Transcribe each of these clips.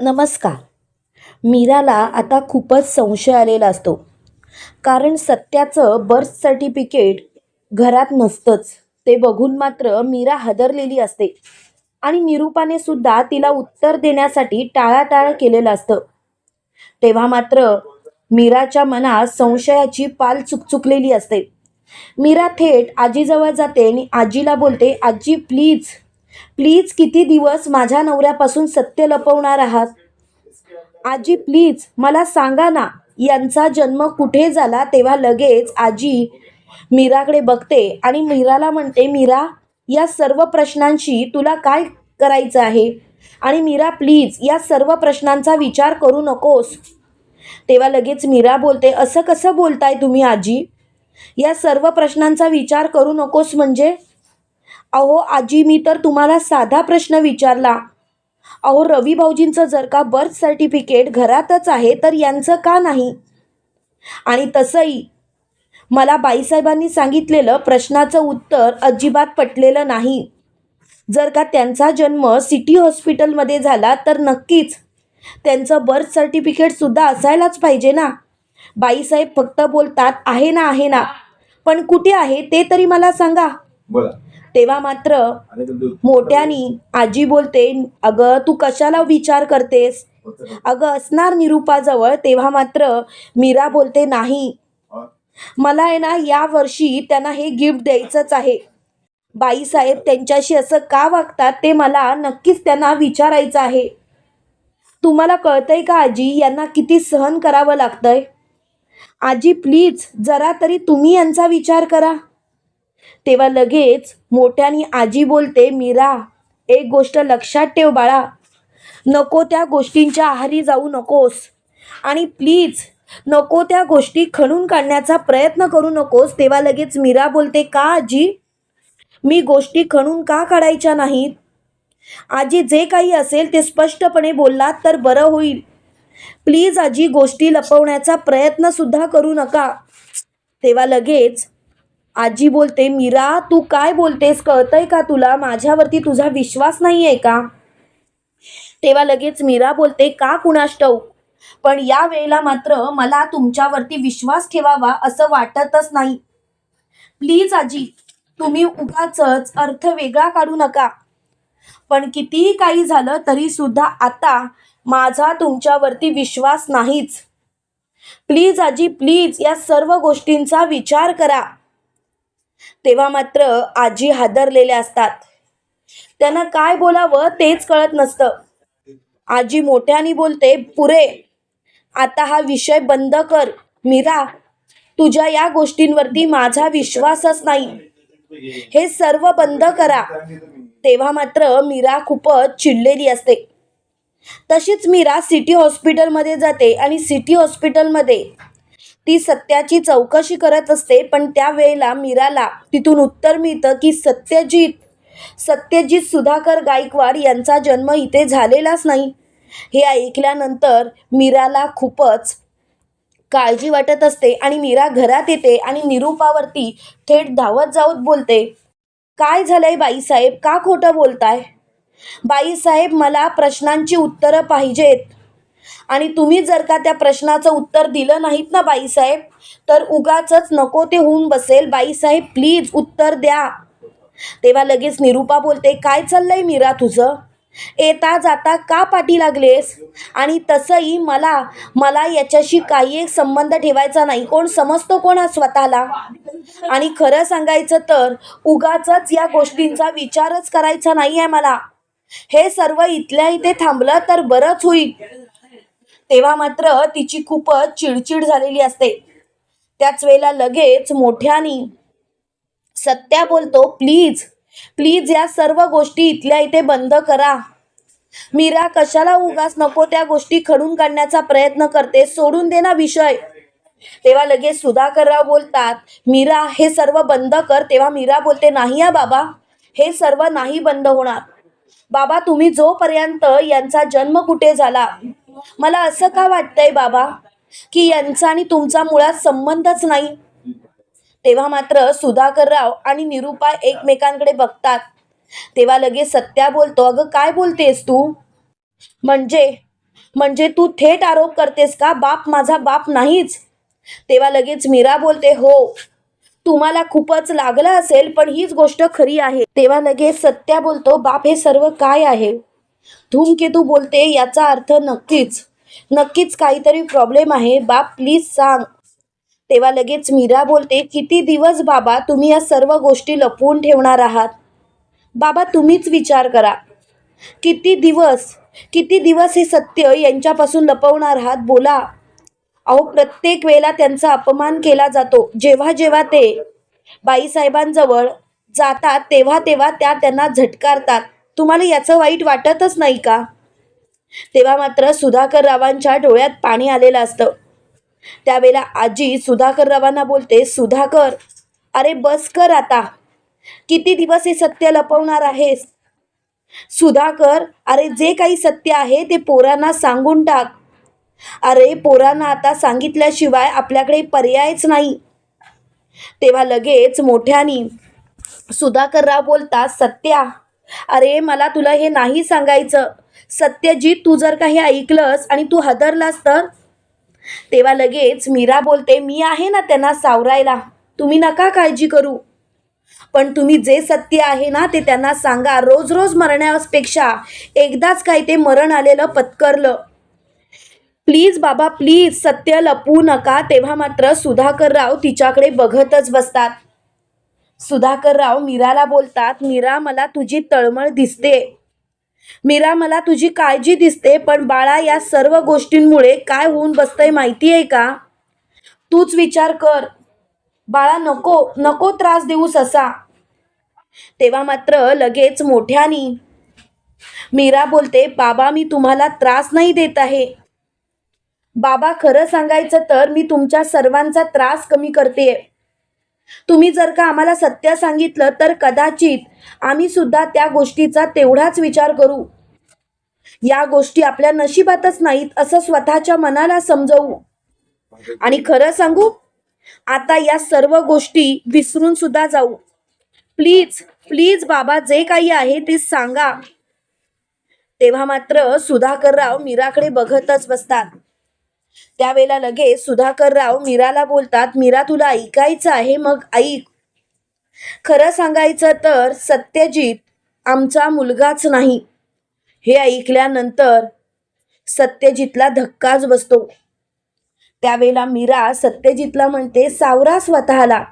नमस्कार. मीराला आता खूपच संशय आलेला असतो. कारण सत्याचं बर्थ सर्टिफिकेट घरात नसतंच. ते बघून मात्र मीरा हादरलेली असते. आणि निरूपाने सुद्धा तिला उत्तर देण्यासाठी टाळाटाळ केलेलं असतं. तेव्हा मात्र मीराच्या मनात संशयाची पाल चुकचुकलेली असते. मीरा थेट आजीजवळ जाते आणि आजीला बोलते आजी प्लीज प्लीज किती दिवस माझ्या नवऱ्यापासून सत्य लपवणार आहात? आजी प्लीज मला सांगा ना यांचा जन्म कुठे झाला तेव्हा लगेच आजी मीराकडे बघते आणि मीराला म्हणते मीरा या सर्व प्रश्नांशी तुला काय करायचं आहे? आणि मीरा प्लीज या सर्व प्रश्नांचा विचार करू नकोस. तेव्हा लगेच मीरा बोलते असं कसं बोलताय तुम्ही आजी? या सर्व प्रश्नांचा विचार करू नकोस म्हणजे अहो आजी मी तर तुम्हाला साधा प्रश्न विचारला. अहो रवी भाऊजींचं जर का बर्थ सर्टिफिकेट घरातच आहे तर यांचं का नाही? आणि तसंही मला बाईसाहेबांनी सांगितलेलं प्रश्नाचं उत्तर अजिबात पटलेलं नाही. जर का त्यांचा जन्म सिटी हॉस्पिटलमध्ये झाला तर नक्कीच त्यांचं बर्थ सर्टिफिकेटसुद्धा असायलाच पाहिजे ना? बाईसाहेब फक्त बोलतात आहे ना आहे ना. पण कुठे आहे ते तरी मला सांगा. बोला. तेव्हा मात्र मोठ्यानी आजी बोलते अगं तू कशाला विचार करतेस? अगं असणार निरूपाजवळ. तेव्हा मात्र मीरा बोलते नाही? मला आहे ना या वर्षी त्यांना हे गिफ्ट द्यायचंच आहे. बाईसाहेब त्यांच्याशी असं का वागतात ते मला नक्कीच त्यांना विचारायचं आहे. तुम्हाला कळतंय का आजी यांना किती सहन करावं लागतंय? आजी प्लीज जरा तरी तुम्ही यांचा विचार करा. तेव्हा लगेच मोठ्यानी आजी बोलते मीरा एक गोष्ट लक्षात ठेव बाळा. नको त्या गोष्टींच्या आहारी जाऊ नकोस. आणि प्लीज नको त्या गोष्टी खणून काढण्याचा प्रयत्न करू नकोस. तेव्हा लगेच मीरा बोलते का आजी? मी गोष्टी खणून का काढायच्या नाहीत? आजी जे काही असेल ते स्पष्टपणे बोललात तर बरं होईल. प्लीज आजी गोष्टी लपवण्याचा प्रयत्नसुद्धा करू नका. तेव्हा लगेच आजी बोलते मीरा तू काय बोलतेस? कळतंय का तुला? माझ्यावरती तुझा विश्वास नाही आहे का? तेव्हा लगेच मीरा बोलते का कुणाष्टव पण या वेळेला मात्र मला तुमच्यावरती विश्वास ठेवावा असं वाटतच नाही. प्लीज आजी तुम्ही उगाच अर्थ वेगळा काढू नका. पण कितीही काही झालं तरी सुद्धा आता माझा तुमच्यावरती विश्वास नाहीच. प्लीज आजी प्लीज या सर्व गोष्टींचा विचार करा. तेव्हा मात्र आजी हादरलेल्या असतात. त्यांना काय बोलावं तेच कळत नसतं. आजी मोठ्याने बोलते पुरे आता हा विषय बंद कर. मीरा तुझ्या या गोष्टींवरती माझा विश्वासच नाही. हे सर्व बंद करा. तेव्हा मात्र मीरा खूपच चिडलेली असते. तशीच मीरा सिटी हॉस्पिटलमध्ये जाते आणि सिटी हॉस्पिटलमध्ये ती सत्याची चौकशी करत असते पण त्यावेळेला मीराला तिथून उत्तर मिळतं की सत्यजित सत्यजित सुधाकर गायकवाड यांचा जन्म इथे झालेलाच नाही. हे ऐकल्यानंतर मीराला खूपच काळजी वाटत असते आणि मीरा घरात येते आणि निरूपावरती थेट धावत जाऊत बोलते काय झालंय बाईसाहेब? का खोटं बोलताय? बाईसाहेब मला प्रश्नांची उत्तरं पाहिजेत. आणि तुम्ही जर का त्या प्रश्नाचं उत्तर दिलं नाहीत ना बाईसाहेब तर उगाच नको ते होऊन बसेल. बाईसाहेब प्लीज उत्तर द्या. तेव्हा लगेच निरूपा बोलते काय चाललंय मीरा तुझं? येता जाता का पाठी लागलेस? आणि तसंही मला मला याच्याशी काही एक संबंध ठेवायचा नाही. कोण समजतो कोण हा स्वतःला? आणि खरं सांगायचं तर उगाच या गोष्टींचा विचारच करायचा नाही आहे मला. हे सर्व इथल्या इथे थांबलं तर बरंच होईल. तेव्हा मात्र तिची खूपच चिडचिड झालेली असते. त्याच वेळेला लगेच मोठ्यानी सत्या बोलतो प्लीज प्लीज या सर्व गोष्टी इथल्या इथे बंद करा. मीरा कशाला उगास नको त्या गोष्टी खडून काढण्याचा प्रयत्न करते सोडून दे ना विषय. तेव्हा लगेच सुधाकरराव बोलतात मीरा हे सर्व बंद कर. तेव्हा मीरा बोलते नाही या बाबा हे सर्व नाही बंद होणार. बाबा तुम्ही जोपर्यंत यांचा जन्म कुठे झाला मला असं का वाटतंय बाबा की यांचा आणि तुमचा मुळात संबंधच नाही? तेव्हा मात्र सुधाकरराव आणि निरुपा एकमेकांकडे बघतात. तेव्हा लगेच सत्या बोलतो अगं काय बोलतेस तू? म्हणजे म्हणजे तू थेट आरोप करतेस का? बाप माझा बाप नाहीच. तेव्हा लगेच मीरा बोलते हो तुम्हाला खूपच लागलं असेल पण हीच गोष्ट खरी आहे. तेव्हा लगेच सत्या बोलतो बाप हे सर्व काय आहे? धूमकेतू बोलते याचा अर्थ नक्कीच. नक्कीच काहीतरी प्रॉब्लेम आहे. बाप प्लीज सांग. तेव्हा लगेच मीरा बोलते किती दिवस बाबा तुम्ही या सर्व गोष्टी लपवून ठेवणार आहात? बाबा तुम्हीच विचार करा. किती दिवस किती दिवस हे सत्य यांच्यापासून लपवणार आहात? बोला. अहो प्रत्येक वेळेला त्यांचा अपमान केला जातो. जेव्हा जेव्हा ते बाईसाहेबांजवळ जातात तेव्हा तेव्हा त्या त्यांना झटकारतात. तुम्हाला याचं वाईट वाटतच नाही का? तेव्हा मात्र सुधाकर रावांच्या डोळ्यात पाणी आलेलं असतं. त्यावेळेला आजी सुधाकर रावांना बोलते सुधाकर अरे बस कर आता. किती दिवस हे सत्य लपवणार आहेस? सुधाकर अरे जे काही सत्य आहे ते पोरांना सांगून टाक. अरे पोरांना आता सांगितल्याशिवाय आपल्याकडे पर्यायच नाही. तेव्हा लगेच मोठ्यानी सुधाकरराव बोलतात सत्या अरे मला तुला हे नाही सांगायचं. सत्यजित तू जर काही ऐकलंस आणि तू हदरलास तर? तेव्हा लगेच मीरा बोलते मी आहे ना त्यांना सावरायला. तुम्ही नका काळजी करू. पण तुम्ही जे सत्य आहे ना ते त्यांना सांगा. रोज रोज मरण्यापेक्षा एकदाच काय ते मरण आलेलं पत्करलं. प्लीज बाबा प्लीज. सत्य लपवू नका. तेव्हा मात्र सुधाकरराव तिच्याकडे बघतच बसतात. सुधाकरराव मीराला बोलतात मीरा मला तुझी तळमळ दिसते. मीरा मला तुझी काळजी दिसते पण बाळा या सर्व गोष्टींमुळे काय होऊन बसतंय माहिती आहे का? तूच विचार कर. बाळा नको नको त्रास देऊस असा. तेव्हा मात्र लगेच मोठ्यानी मीरा बोलते बाबा मी तुम्हाला त्रास नाही देत आहे. बाबा खरं सांगायचं तर मी तुमच्या सर्वांचा त्रास कमी करते तुम्ही जर का आम्हाला सत्य सांगितलं तर कदाचित आम्ही सुद्धा त्या गोष्टीचा तेवढाच विचार करू. या गोष्टी आपल्या नशिबातच नाहीत असं स्वतःच्या मनाला समजवू. आणि खरं सांगू आता या सर्व गोष्टी विसरून सुद्धा जाऊ. प्लीज प्लीज बाबा जे काही आहे ते सांगा. तेव्हा मात्र सुधाकरराव मीराकडे बघतच बसतात. त्यावेळेला लगेच सुधाकरराव मीराला बोलतात मीरा तुला ऐकायचं आहे? मग ऐक. खरं सांगायचं तर सत्यजित आमचा मुलगाच नाही. हे ऐकल्यानंतर सत्यजितला धक्काच बसतो. त्यावेळेला मीरा सत्यजितला म्हणते सावरा स्वतःला.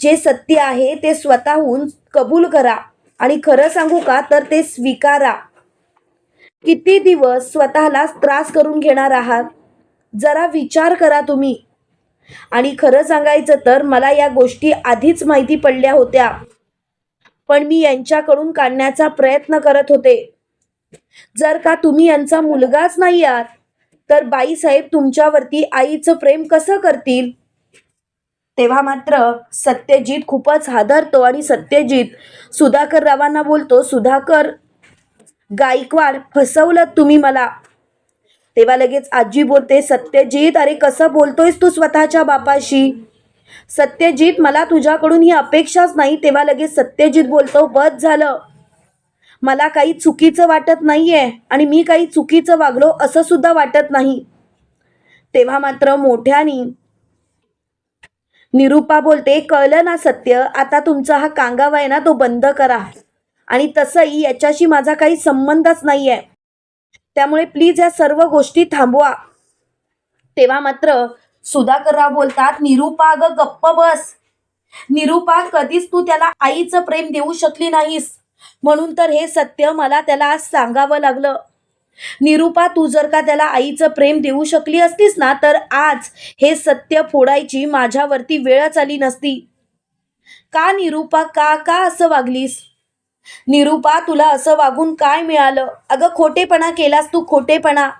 जे सत्य आहे ते स्वतःहून कबूल करा आणि खरं सांगू का तर ते स्वीकारा. किती दिवस स्वतःला त्रास करून घेणार आहात? जरा विचार करा तुम्ही. आणि खरं सांगायचं तर मला या गोष्टी आधीच माहिती पडल्या होत्या. पण मी यांच्याकडून काढण्याचा प्रयत्न करत होते. जर का तुम्ही यांचा मुलगाच नाही आहात तर बाईसाहेब तुमच्यावरती आईचं प्रेम कसं करतील? तेव्हा मात्र सत्यजित खूपच हादरतो आणि सत्यजित सुधाकर रावांना बोलतो सुधाकर गायकवाड फसवलं तुम्ही मला. तेव्हा लगेच आजी बोलते सत्यजित अरे कसं बोलतोयस तू स्वतःच्या बापाशी? सत्यजित मला तुझ्याकडून ही अपेक्षाच नाही. तेव्हा लगेच सत्यजित बोलतो बस झालं. मला काही चुकीचं वाटत नाहीये आणि मी काही चुकीचं वागलो असं सुद्धा वाटत नाही. तेव्हा मात्र मोठ्यानी निरुपा बोलते कळलं ना सत्य आता तुमचा हा कांगावा आहे ना तो बंद करा. आणि तसंही याच्याशी माझा काही संबंधच नाही आहे त्यामुळे प्लीज या सर्व गोष्टी थांबवा. तेव्हा मात्र सुधाकरराव बोलतात निरुपा ग गप्प बस. निरुपा कधीच तू त्याला आईचं प्रेम देऊ शकली नाहीस. म्हणून तर हे सत्य मला त्याला आज सांगावं लागलं. निरुपा तू जर का त्याला आईचं प्रेम देऊ शकली असतीस ना तर आज हे सत्य फोडायची माझ्यावरती वेळच आली नसती. का निरुपा का का असं वागलीस? निरुपा तुला असं वागून काय मिळालं? अगं खोटेपणा केलास तू खोटेपणा.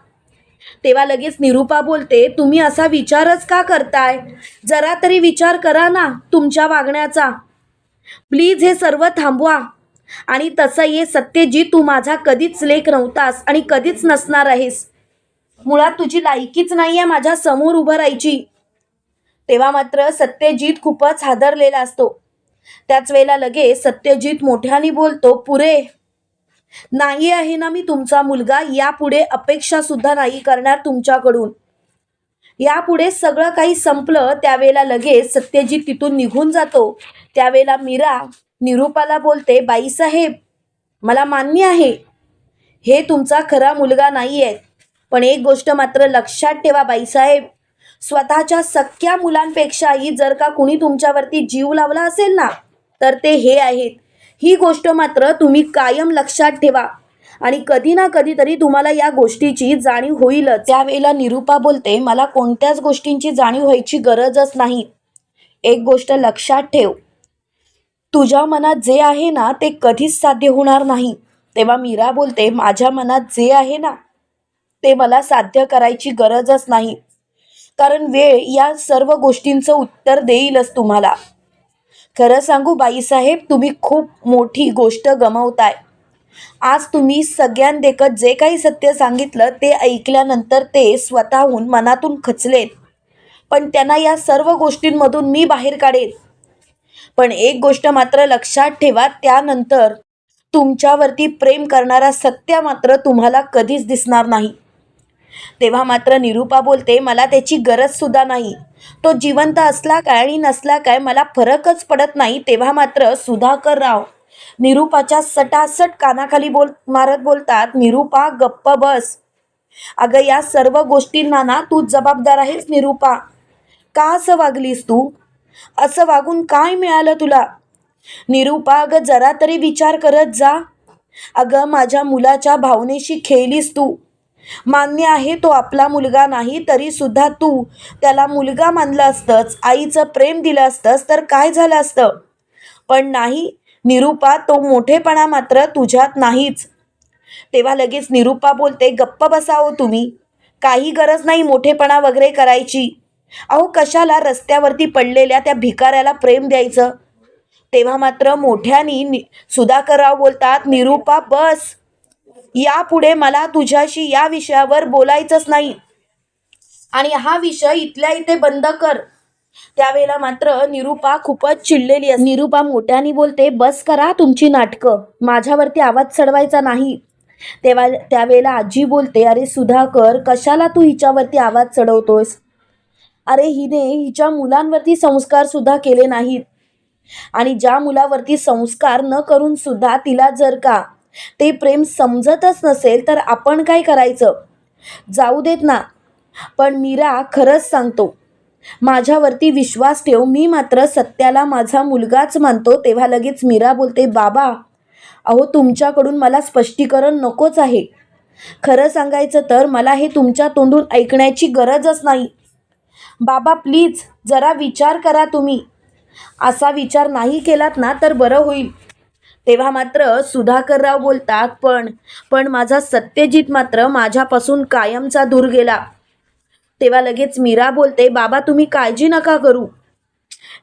तेव्हा लगेच निरुपा बोलते तुम्ही असा विचारच का करताय? जरा तरी विचार करा ना तुमच्या वागण्याचा. प्लीज हे सर्व थांबवा. आणि तसं ये सत्यजीत तू माझा कधीच लेख नव्हतास आणि कधीच नसणार आहेस. मुळात तुझी लायकीच नाही आहे माझ्यासमोर उभं राहायची. तेव्हा मात्र सत्यजीत खूपच हादरलेला असतो. त्याच वेळेला लगेच सत्यजित मोठ्याने बोलतो पुरे नाही आहे ना मी तुमचा मुलगा यापुढे अपेक्षा सुद्धा नाही करणार तुमच्याकडून. यापुढे सगळं काही संपलं त्यावेळेला लगेच सत्यजित तिथून निघून जातो. त्यावेळेला मीरा निरूपाला बोलते बाईसाहेब मला मान्य आहे हे तुमचा खरा मुलगा नाही आहे पण एक गोष्ट मात्र लक्षात ठेवा बाईसाहेब स्वतःच्या सख्या मुलांपेक्षाही जर का कुणी तुमच्यावरती जीव लावला असेल ना तर ते हे आहेत. ही गोष्ट मात्र तुम्ही कायम लक्षात ठेवा. आणि कधी ना कधीतरी तुम्हाला या गोष्टीची जाणीव होईलच. त्यावेळेला निरूपा बोलते मला कोणत्याच गोष्टींची जाणीव व्हायची गरजच नाही. एक गोष्ट लक्षात ठेव. तुझ्या मनात जे आहे ना ते कधीच साध्य होणार नाही तेव्हा मीरा बोलते माझ्या मनात जे आहे ना ते मला साध्य करायची गरजच नाही. कारण वेळ या सर्व गोष्टींचं उत्तर देईलच तुम्हाला. खरं सांगू बाईसाहेब तुम्ही खूप मोठी गोष्ट गमावताय. आज तुम्ही सगळ्यांदेखत जे काही सत्य सांगितलं ते ऐकल्यानंतर ते स्वतःहून मनातून खचलेत. पण त्यांना या सर्व गोष्टींमधून मी बाहेर काढेन. पण एक गोष्ट मात्र लक्षात ठेवा त्यानंतर तुमच्यावरती प्रेम करणारा सत्य मात्र तुम्हाला कधीच दिसणार नाही. तेव्हा मात्र निरूपा बोलते मला त्याची गरजसुद्धा नाही. तो जिवंत असला काय आणि नसला काय मला फरकच पडत नाही तेव्हा मात्र सुधाकर राव निरूपाच्या सटासट कानाखाली बोल मारत बोलतात निरूपा गप्प बस. अगं या सर्व गोष्टींना ना तू जबाबदार आहेस निरूपा. का असं वागलीस तू? असं वागून काय मिळालं तुला? निरूपा अगं जरा तरी विचार करत जा. अगं माझ्या मुलाच्या भावनेशी खेळलीस तू. मान्य आहे तो आपला मुलगा नाही तरी सुद्धा तू त्याला मुलगा मानलं असतंच आईचं प्रेम दिलं असतंस तर काय झालं असतं? पण नाही निरूपा तो मोठेपणा मात्र तुझ्यात नाहीच. तेव्हा लगेच निरूपा बोलते गप्प बसावं तुम्ही. काही गरज नाही मोठेपणा वगैरे करायची. अहो कशाला रस्त्यावरती पडलेल्या त्या भिकाऱ्याला प्रेम द्यायचं? तेव्हा मात्र मोठ्यानी नि सुधाकरराव बोलतात निरूपा बस. यापुढे मला तुझ्याशी या विषयावर बोलायचंच नाही. आणि हा विषय इथल्या इथे बंद कर. त्यावेळेला मात्र निरूपा खूपच चिडलेली असते. निरूपा मोठ्याने बोलते बस करा तुमची नाटकं. माझ्यावरती आवाज चढवायचा नाही. तेव्हा त्यावेळेला आजी बोलते अरे सुधाकर कशाला तू हिच्यावरती आवाज चढवतोयस? अरे हिने हिच्या मुलांवरती संस्कार सुद्धा केले नाहीत. आणि ज्या मुलावरती संस्कार न करून सुद्धा तिला जर का ते प्रेम समजतच नसेल तर आपण काय करायचं? जाऊ देत ना. पण मीरा खरंच सांगतो. माझ्यावरती विश्वास ठेव. मी मात्र सत्याला माझा मुलगाच मानतो. तेव्हा लगेच मीरा बोलते बाबा अहो तुमच्याकडून मला स्पष्टीकरण नकोच आहे. खरं सांगायचं तर मला हे तुमच्या तोंडून ऐकण्याची गरजच नाही. बाबा प्लीज जरा विचार करा तुम्ही. असा विचार नाही केलात ना तर बरं होईल. तेव्हा मात्र सुधाकरराव बोलतात पण पण माझा सत्यजित मात्र माझ्यापासून कायमचा दूर गेला. तेव्हा लगेच मीरा बोलते बाबा तुम्ही काळजी नका करू.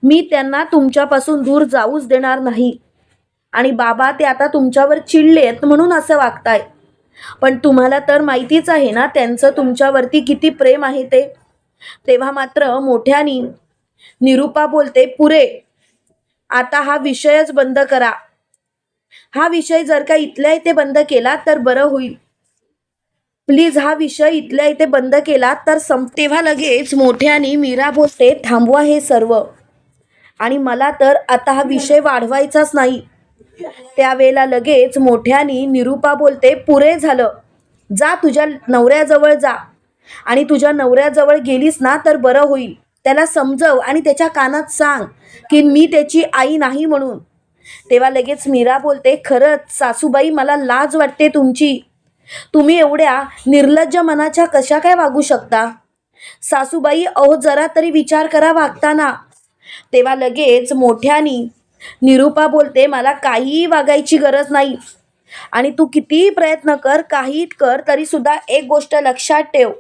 मी त्यांना तुमच्यापासून दूर जाऊच देणार नाही. आणि बाबा ते आता तुमच्यावर चिडलेत म्हणून असं वागताय. पण तुम्हाला तर माहितीच आहे ना त्यांचं तुमच्यावरती किती प्रेम आहे ते. तेव्हा मात्र मोठ्यानी निरूपा बोलते पुरे आता हा विषयच बंद करा. हा विषय जर का इथल्या इथे बंद केला तर बरं होईल. प्लीज हा विषय इथल्या इथे बंद केला तर सं तेव्हा लगेच मोठ्याने मीरा बोलते थांबवा हे सर्व. आणि मला तर आता हा विषय वाढवायचाच नाही. त्यावेळेला लगेच मोठ्याने निरूपा बोलते पुरे झालं. जा तुझ्या नवऱ्याजवळ जा. आणि तुझ्या नवऱ्याजवळ गेलीस ना तर बरं होईल. त्याला समजव आणि त्याच्या कानात सांग की मी त्याची आई नाही म्हणून. तेव्हा लगेच मीरा बोलते खरंच सासूबाई मला लाज वाटते तुमची. तुम्ही एवढ्या निर्लज्ज मनाच्या कशा काय वागू शकता? सासूबाई अहो जरा तरी विचार करा वागताना. तेव्हा लगेच मोठ्यानी निरूपा बोलते मला काहीही वागायची गरज नाही. आणि तू कितीही प्रयत्न कर काही कर तरी सुद्धा एक गोष्ट लक्षात ठेव.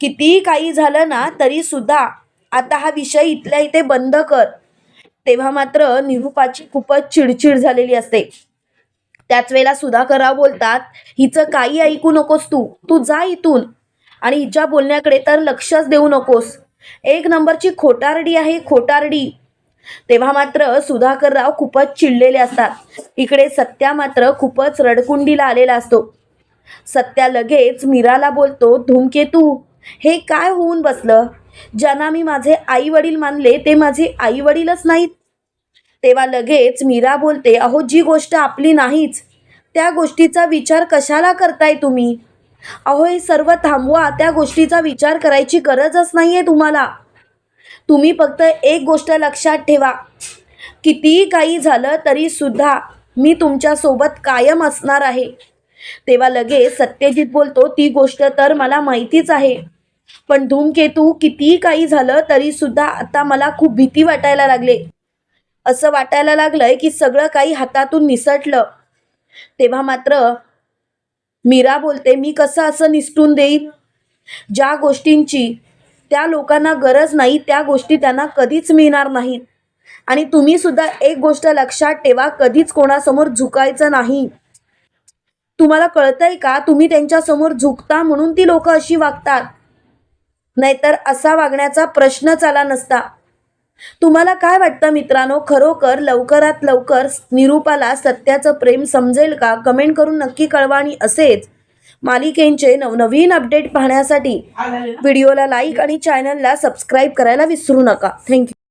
कितीही काही झालं ना तरी सुद्धा आता हा विषय इथल्या इथे बंद कर. तेव्हा मात्र निरूपाची खूपच चिडचिड झालेली असते. त्याच वेळेला सुधाकरराव बोलतात हिचं काही ऐकू नकोस तू तू जा इथून. आणि हिच्या बोलण्याकडे तर लक्षच देऊ नकोस. एक नंबरची खोटारडी आहे खोटारडी. तेव्हा मात्र सुधाकरराव खूपच चिडलेले असतात. इकडे सत्या मात्र खूपच रडकुंडीला आलेला असतो. सत्या लगेच मीराला बोलतो धूमकेतू हे काय होऊन बसलं? ज्यांना मी माझे आई वडील मानले ते माझे आई वडीलच नाहीत. तेव्हा लगेच मीरा बोलते अहो जी गोष्ट आपली नाहीच त्या गोष्टीचा विचार कशाला करताय तुम्ही? अहो हे सर्व थांबवा त्या गोष्टीचा विचार करायची गरजच नाहीये तुम्हाला. तुम्ही फक्त एक गोष्ट लक्षात ठेवा. कितीही काही झालं तरी सुद्धा मी तुमच्यासोबत कायम असणार आहे. तेव्हा लगेच सत्यजित बोलतो ती गोष्ट तर मला माहितीच आहे. पण धूमकेतू कितीही काही झालं तरी सुद्धा आता मला खूप भीती वाटायला लागले. असं वाटायला लागलंय की सगळं काही हातातून निसटलं. तेव्हा मात्र मीरा बोलते मी कसं असं निसटून देईन? ज्या गोष्टींची त्या लोकांना गरज नाही त्या गोष्टी त्यांना कधीच मिळणार नाहीत. आणि तुम्ही सुद्धा एक गोष्ट लक्षात ठेवा कधीच कोणासमोर झुकायचं नाही. तुम्हाला कळतंय का? तुम्ही त्यांच्यासमोर झुकता म्हणून ती लोक अशी वागतात. नाहीतर असा वागण्याचा प्रश्नच आला नसता. तुम्हाला काय वाटतं मित्रांनो? खरोखर लवकरात लवकर निरूपाला सत्याचं प्रेम समजेल का? कमेंट करून नक्की कळवा आणि असेच मालिकेंचे नवनवीन अपडेट पाहण्यासाठी व्हिडिओला लाईक आणि चॅनलला सबस्क्राईब करायला विसरू नका. थँक्यू